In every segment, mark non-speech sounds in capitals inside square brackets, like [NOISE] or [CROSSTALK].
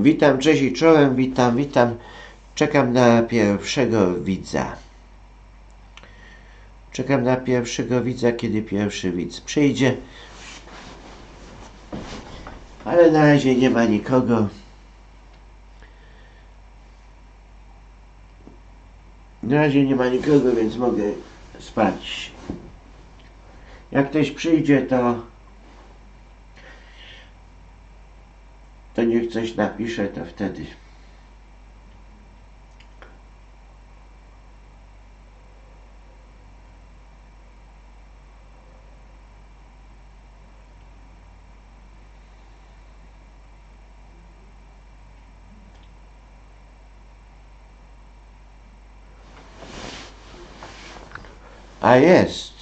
Witam, cześć i czołem, witam, witam. Czekam na pierwszego widza. Czekam na pierwszego widza, kiedy pierwszy widz przyjdzie. Ale na razie nie ma nikogo. Na razie nie ma nikogo, więc mogę spać. Jak ktoś przyjdzie, to to niech coś napisze, to wtedy. A jest.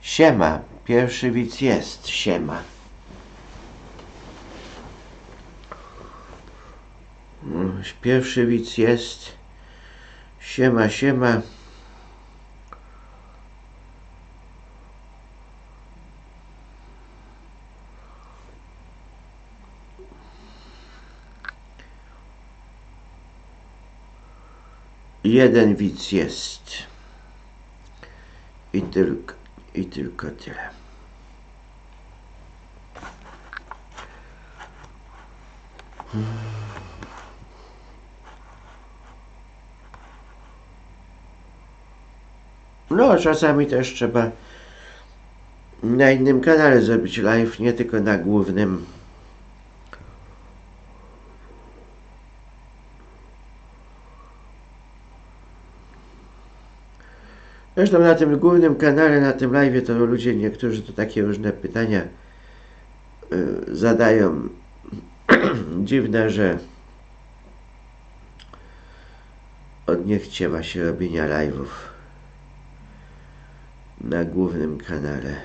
Siema. Pierwszy widz jest. Siema. No, Pierwszy widz jest. Siema, siema. Jeden widz jest. I tylko, i tylko tyle. No, czasami też trzeba na innym kanale zrobić live, nie tylko na głównym. Zresztą na tym głównym kanale, na tym live, to ludzie niektórzy to takie różne pytania y, zadają [CLEARS THROAT] dziwne, że od niechciewa się robienia live'ów na głównym kanale.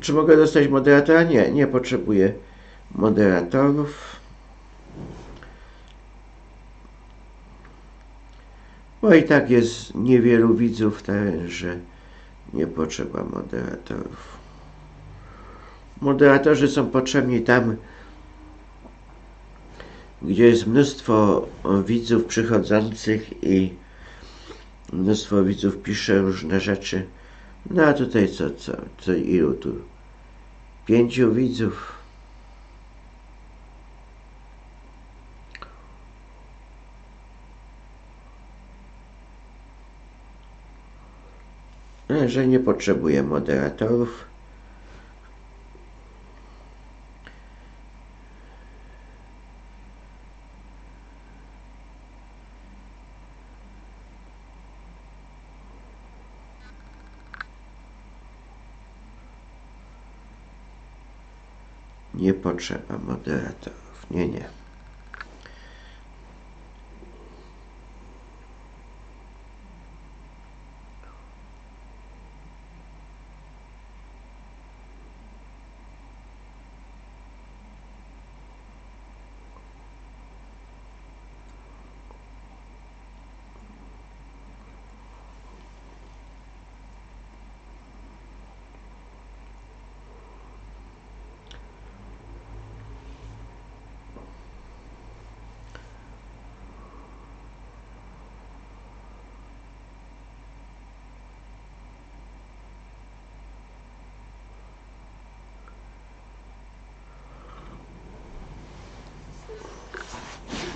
Czy mogę dostać moderatora? Nie, nie potrzebuję moderatorów. Bo i tak jest niewielu widzów, tak, że nie potrzeba moderatorów. Moderatorzy są potrzebni tam, gdzie jest mnóstwo widzów przychodzących i mnóstwo widzów pisze różne rzeczy. No a tutaj co, co, co ilu tu? Pięciu widzów. No, że nie potrzebuję moderatorów. Nie potrzeba moderatorów.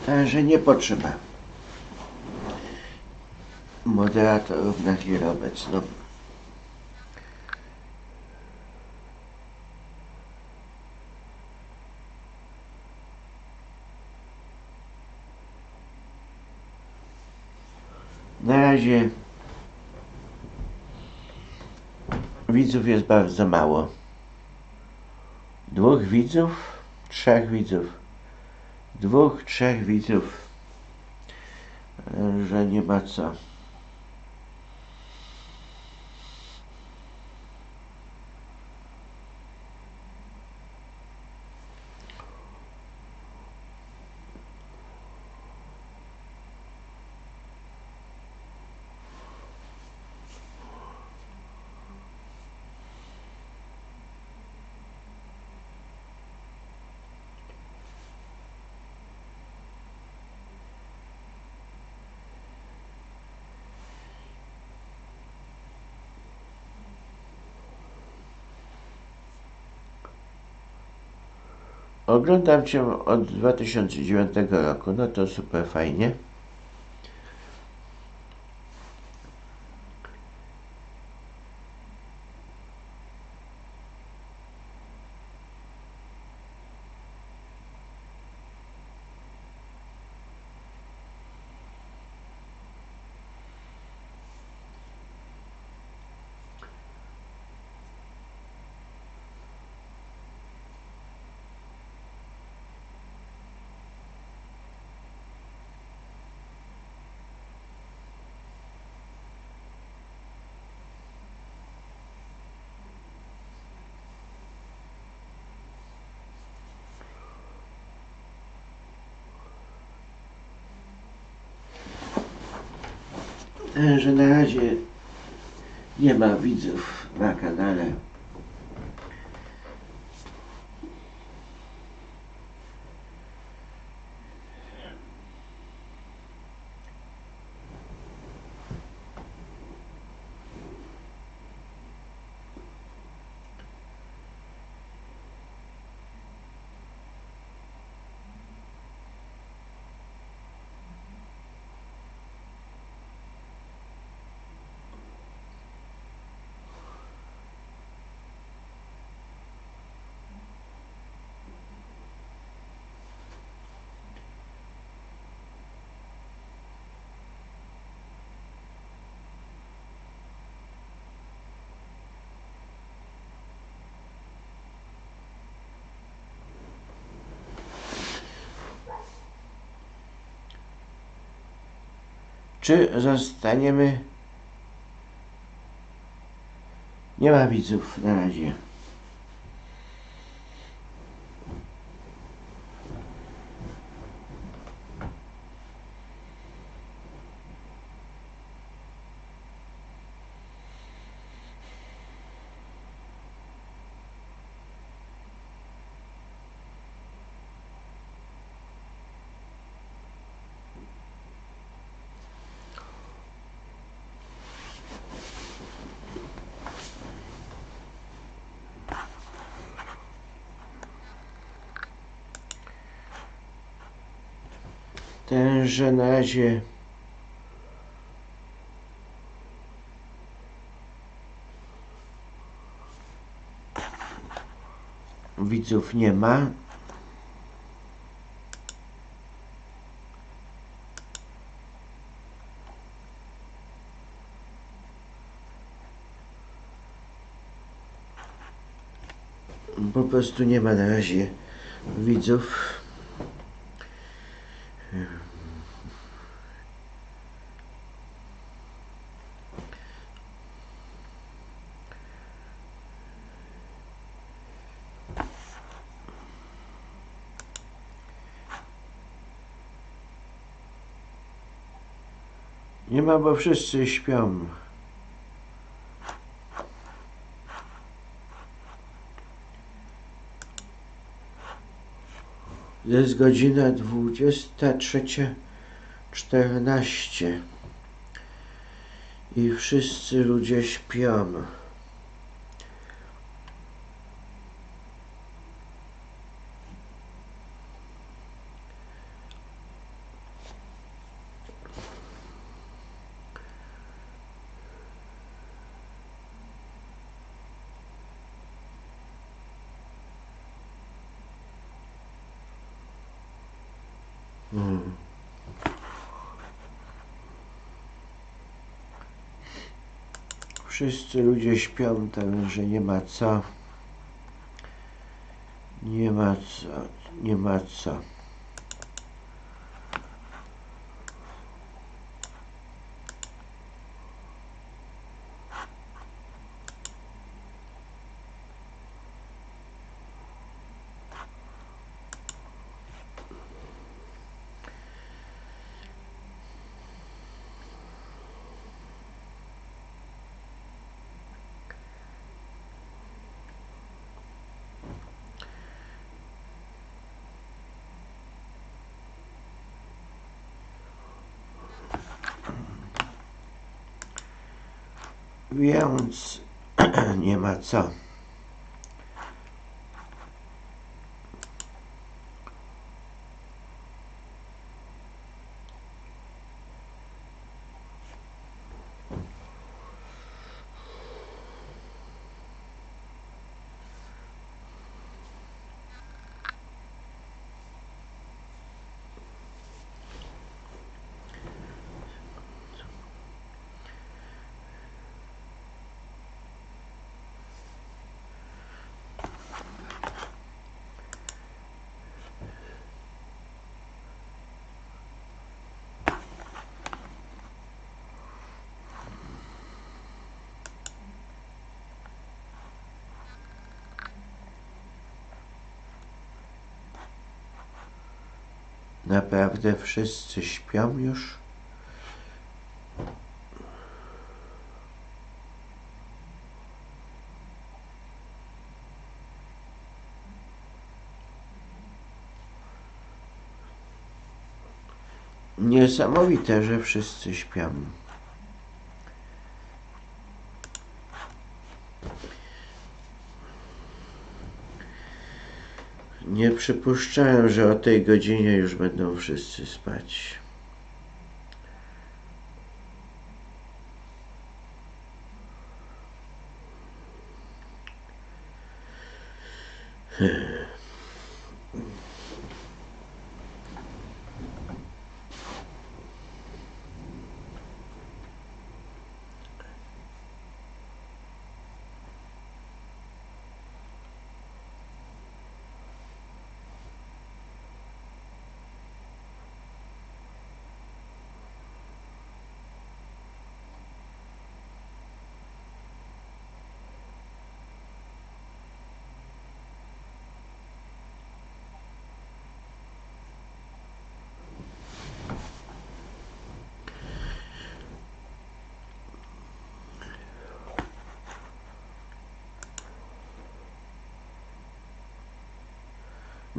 Także nie potrzeba moderatorów na chwilę obecną. Na razie widzów jest bardzo mało. Dwóch widzów, trzech widzów. Dwóch, trzech widzów. E, Że nie ma co. Oglądam Cię od 2009 roku, no to super fajnie. Że na razie nie ma widzów na kanale. Czy zostaniemy? Nie ma widzów na razie. Tenże na razie widzów nie ma. Po prostu nie ma na razie widzów. Nie ma, bo wszyscy śpią. Jest godzina dwudziesta trzecia czternaście i wszyscy ludzie śpią. Wszyscy ludzie śpią, także nie ma co. Nie ma co, nie ma co. Więc [CLEARS THROAT] nie ma co. Naprawdę wszyscy śpią już? Niesamowite, że wszyscy śpią. Nie przypuszczałem, że o tej godzinie już będą wszyscy spać.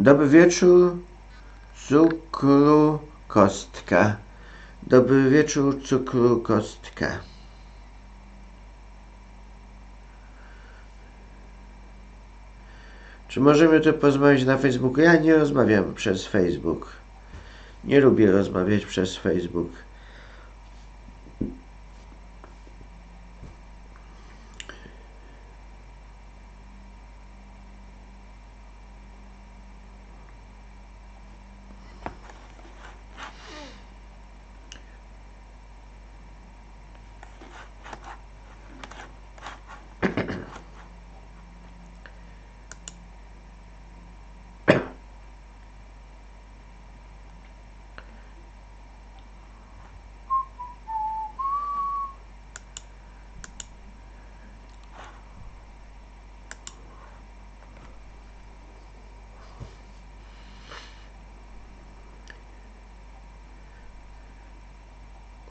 Dobry wieczór, cukru kostka. Dobry wieczór, cukru kostka. Czy możemy tu porozmawiać na Facebooku? Ja nie rozmawiam przez Facebook. Nie lubię rozmawiać przez Facebook.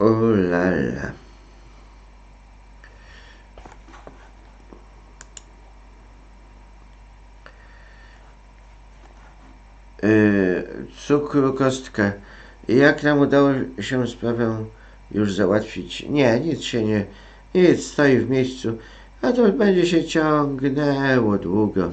O la la. Yy, cukru kostka. Jak nam udało się sprawę już załatwić? Nie, nic się nie. Nic stoi w miejscu, a to będzie się ciągnęło długo.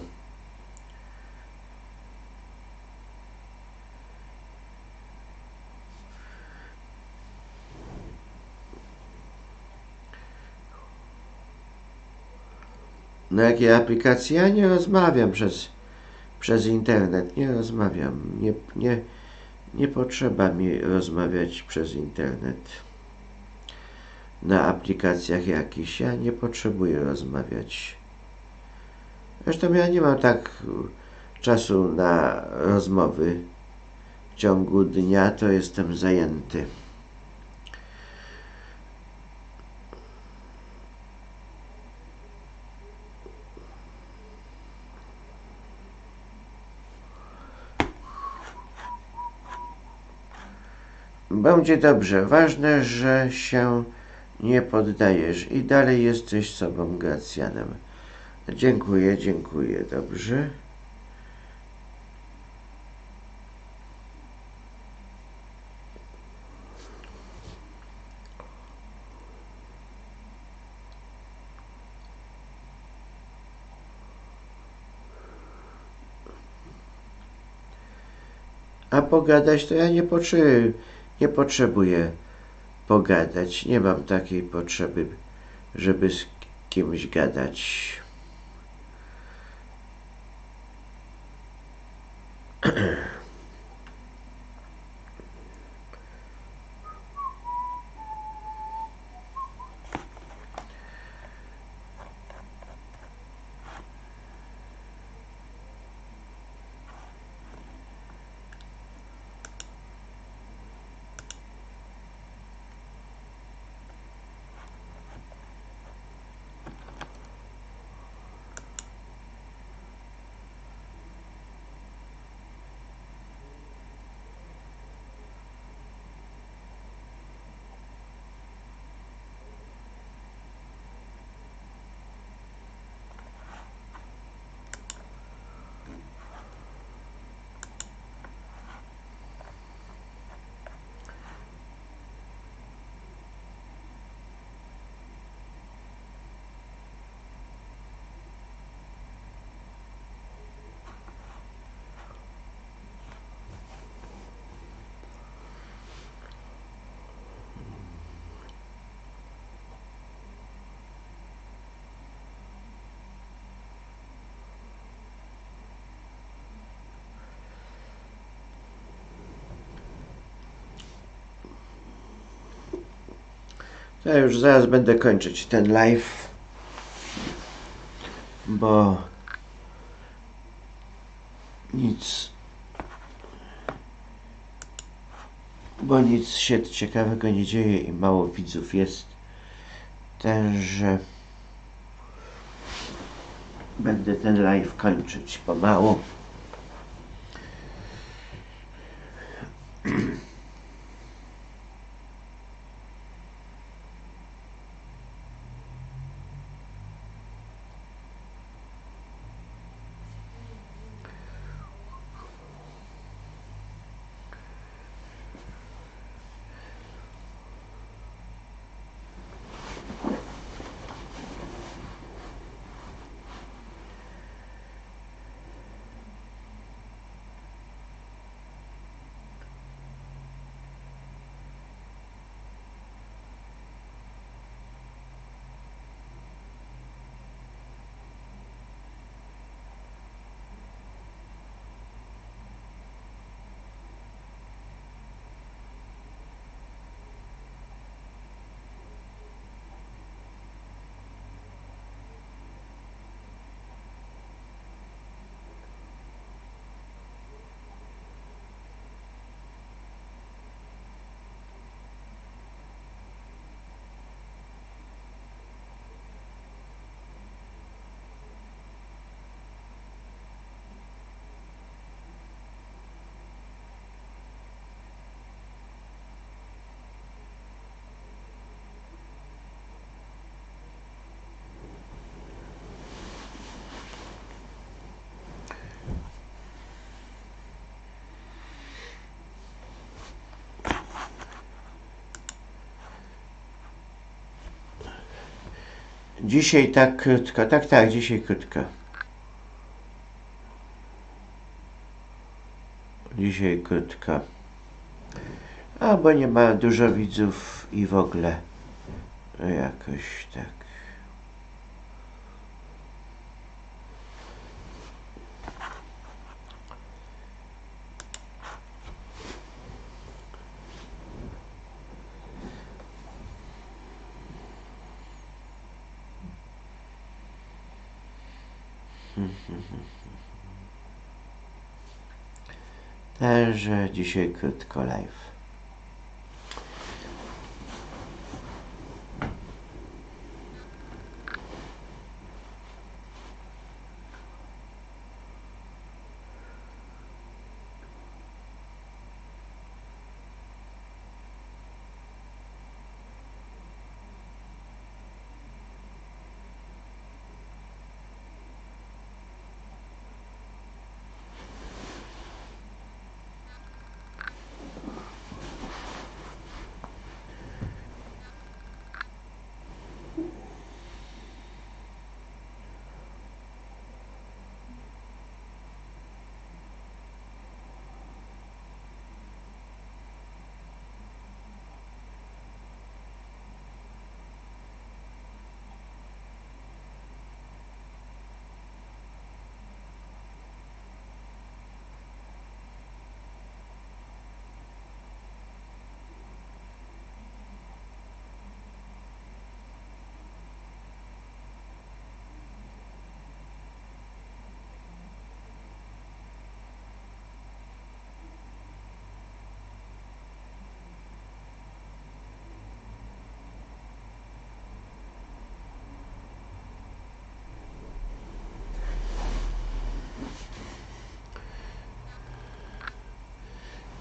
Na jakiej aplikacji? Ja nie rozmawiam przez, przez internet. Nie rozmawiam. Nie, nie, Nie potrzeba mi rozmawiać przez internet. Na aplikacjach jakichś. Ja nie potrzebuję rozmawiać. Zresztą ja nie mam tak czasu na rozmowy. W ciągu dnia to jestem zajęty. Będzie dobrze. Ważne, że się nie poddajesz i dalej jesteś sobą Gracjanem. Dziękuję, dziękuję. Dobrze. A pogadać to ja nie potrzebuję, nie potrzebuję pogadać. Nie mam takiej potrzeby, żeby z kimś gadać. Ja już zaraz będę kończyć ten live, bo nic, bo nic się ciekawego nie dzieje i mało widzów jest. Także będę ten live kończyć pomału. Dzisiaj tak krótko, tak, tak, dzisiaj krótko. Dzisiaj krótko. A, bo nie ma dużo widzów i w ogóle jakoś tak. Także dzisiaj krótko live.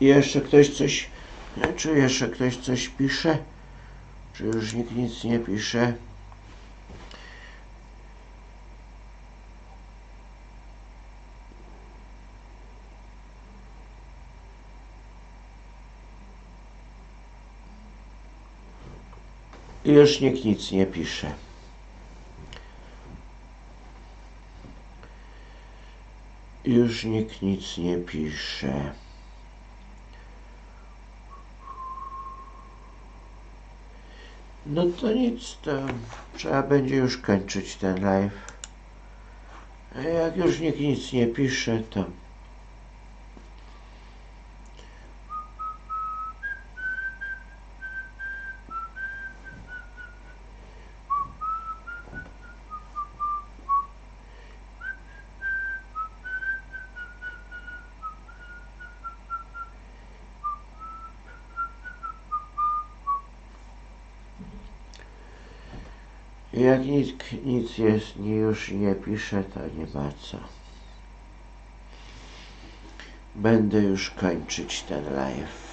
Jeszcze ktoś coś, czy jeszcze ktoś coś pisze? Czy już nikt nic nie pisze? Już nikt nic nie pisze. Już nikt nic nie pisze. No to nic, to trzeba będzie już kończyć ten live. Jak już nikt nic nie pisze, to jak nikt nic jest, nie, już nie pisze, to nie ma co. Będę już kończyć ten live.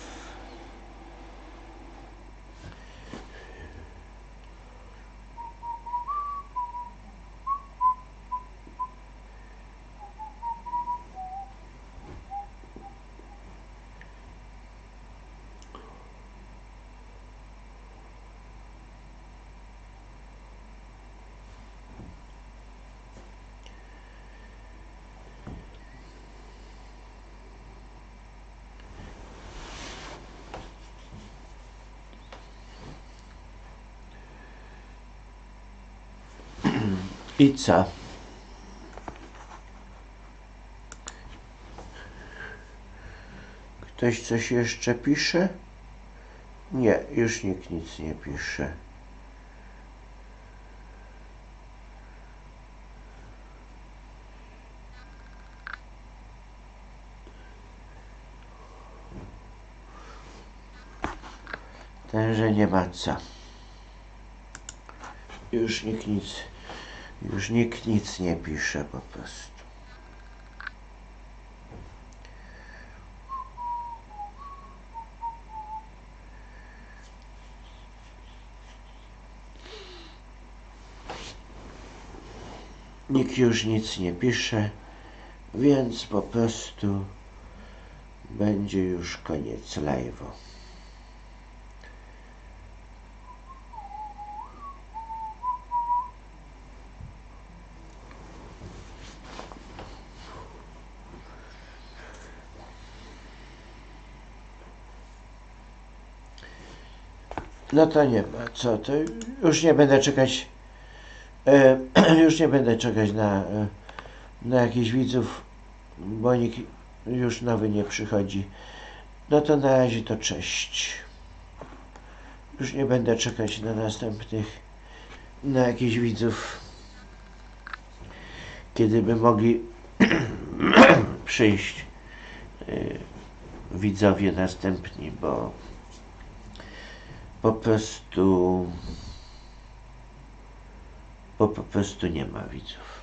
I co? Ktoś coś jeszcze pisze? Nie, już nikt nic nie pisze. Także nie ma co. Już nikt nic, już nikt nic nie pisze po prostu. Nikt już nic nie pisze, więc po prostu będzie już koniec live'u. No to nie ma co, to już nie będę czekać, e, [CLEARS THROAT] już nie będę czekać na, e, na jakichś widzów, bo nikt już nowy nie przychodzi. No to na razie to cześć. Już nie będę czekać na następnych, na jakichś widzów. kiedy by mogli [CLEARS THROAT] przyjść y, widzowie następni, bo po prostu bo po prostu nie ma widzów.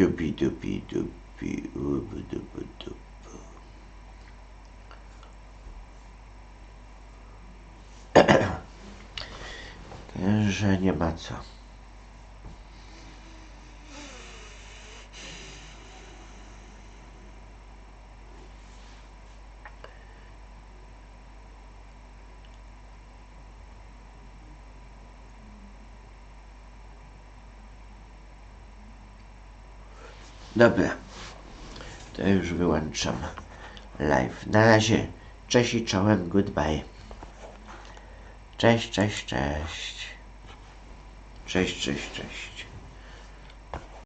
Siubi dubi dubi ubu. Że nie ma co. Dobra, to już wyłączam live. Na razie, cześć i czołem, goodbye. Cześć, cześć, cześć. Cześć, cześć, cześć.